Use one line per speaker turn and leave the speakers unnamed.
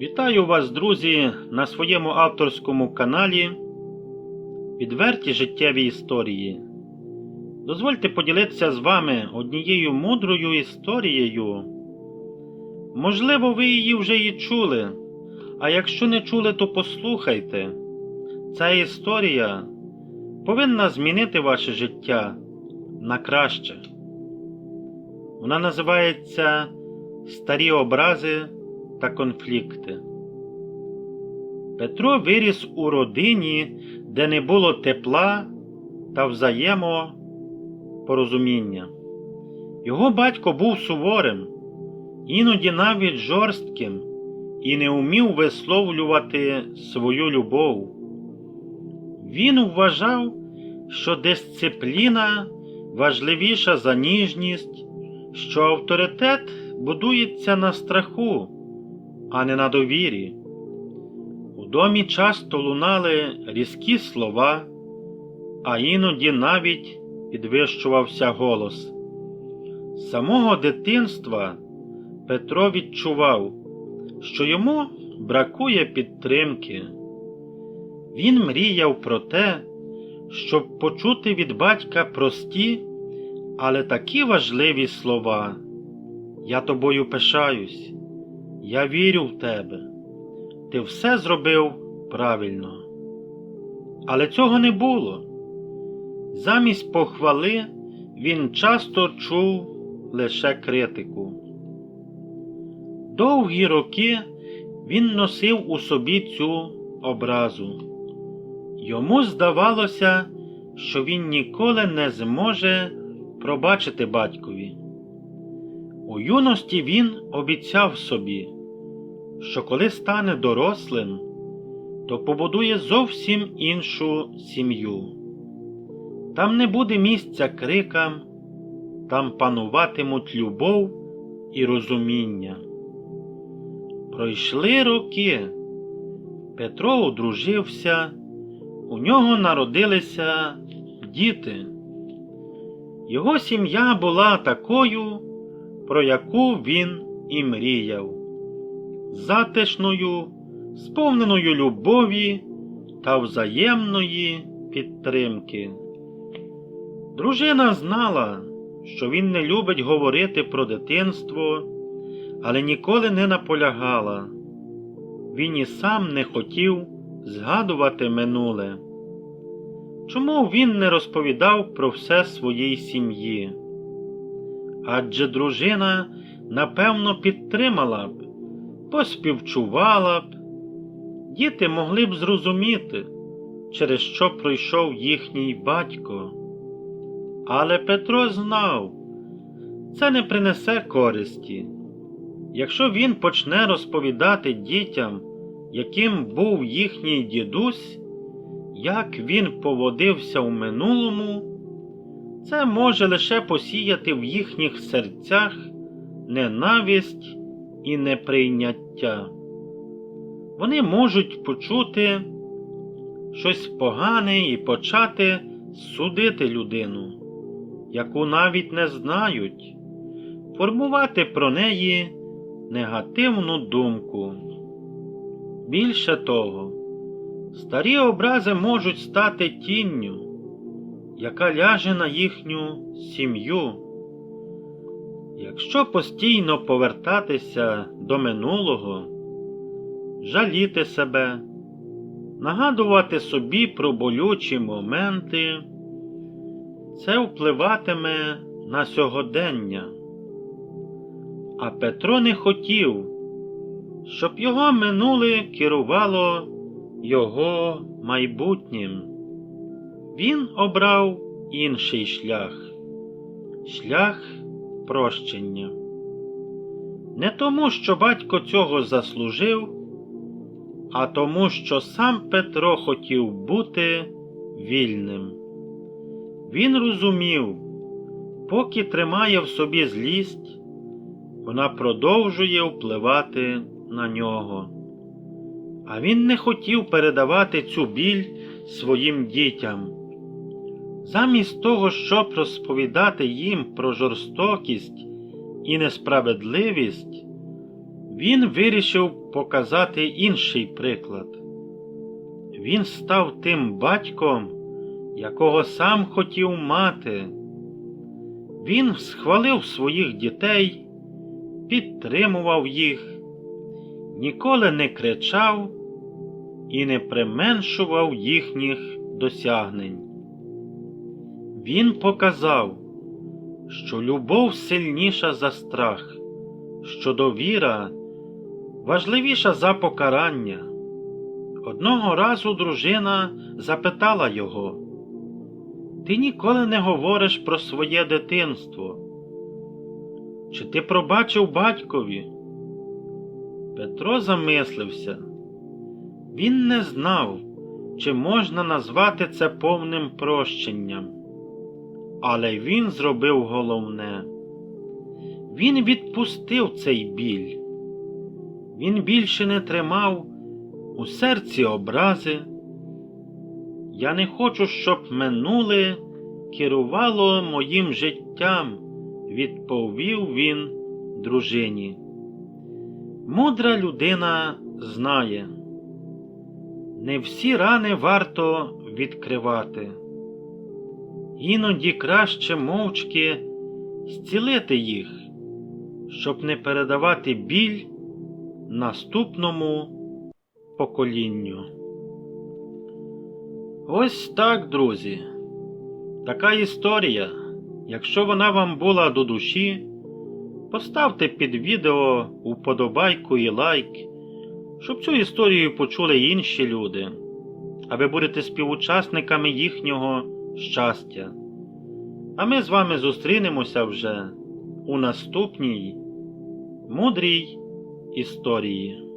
Вітаю вас, друзі, на своєму авторському каналі Відверті життєві історії. Дозвольте поділитися з вами однією мудрою історією. Можливо, ви її вже і чули, а якщо не чули, то послухайте. Ця історія повинна змінити ваше життя на краще. Вона називається Старі образи та конфлікти. Петро виріс у родині, де не було тепла та взаємопорозуміння. Його батько був суворим, іноді навіть жорстким, і не умів висловлювати свою любов. Він вважав, що дисципліна важливіша за ніжність, що авторитет будується на страху, а не на довірі. У домі часто лунали різкі слова, а іноді навіть підвищувався голос. З самого дитинства Петро відчував, що йому бракує підтримки. Він мріяв про те, щоб почути від батька прості, але такі важливі слова. Я тобою пишаюсь, я вірю в тебе. Ти все зробив правильно. Але цього не було. Замість похвали він часто чув лише критику. Довгі роки він носив у собі цю образу. Йому здавалося, що він ніколи не зможе пробачити батькові. У юності він обіцяв собі, що коли стане дорослим, то побудує зовсім іншу сім'ю. Там не буде місця крикам, там пануватимуть любов і розуміння. Пройшли роки. Петро одружився, у нього народилися діти. Його сім'я була такою, про яку він і мріяв, затишною, сповненою любові та взаємної підтримки. Дружина знала, що він не любить говорити про дитинство, але ніколи не наполягала. Він і сам не хотів згадувати минуле. Чому він не розповідав про все своїй сім'ї? Адже дружина, напевно, підтримала б, поспівчувала б, діти могли б зрозуміти, через що пройшов їхній батько. Але Петро знав, це не принесе користі. Якщо він почне розповідати дітям, яким був їхній дідусь, як він поводився у минулому, це може лише посіяти в їхніх серцях ненависть і неприйняття. Вони можуть почути щось погане і почати судити людину, яку навіть не знають, формувати про неї негативну думку. Більше того, старі образи можуть стати тінню, яка ляже на їхню сім'ю. Якщо постійно повертатися до минулого, жаліти себе, нагадувати собі про болючі моменти, це впливатиме на сьогодення. А Петро не хотів, щоб його минуле керувало його майбутнім. Він обрав інший шлях шлях прощення. Не тому, що батько цього заслужив, а тому, що сам Петро хотів бути вільним. Він розумів, поки тримає в собі злість, вона продовжує впливати на нього. А він не хотів передавати цю біль своїм дітям. Замість того, щоб розповідати їм про жорстокість і несправедливість, він вирішив показати інший приклад. Він став тим батьком, якого сам хотів мати. Він схвалив своїх дітей, підтримував їх, ніколи не кричав і не применшував їхніх досягнень. Він показав, що любов сильніша за страх, що довіра важливіша за покарання. Одного разу дружина запитала його, Ти ніколи не говориш про своє дитинство? Чи ти пробачив батькові? Петро замислився. Він не знав, чи можна назвати це повним прощенням. Але він зробив головне. Він відпустив цей біль. Він більше не тримав у серці образи. Я не хочу, щоб минуле керувало моїм життям, відповів він дружині. Мудра людина знає, не всі рани варто відкривати. Іноді краще мовчки зцілити їх, щоб не передавати біль наступному поколінню. Ось так, друзі. Така історія. Якщо вона вам була до душі, поставте під відео вподобайку і лайк, щоб цю історію почули інші люди, а ви будете співучасниками їхнього щастя. А ми з вами зустрінемося вже у наступній мудрій історії.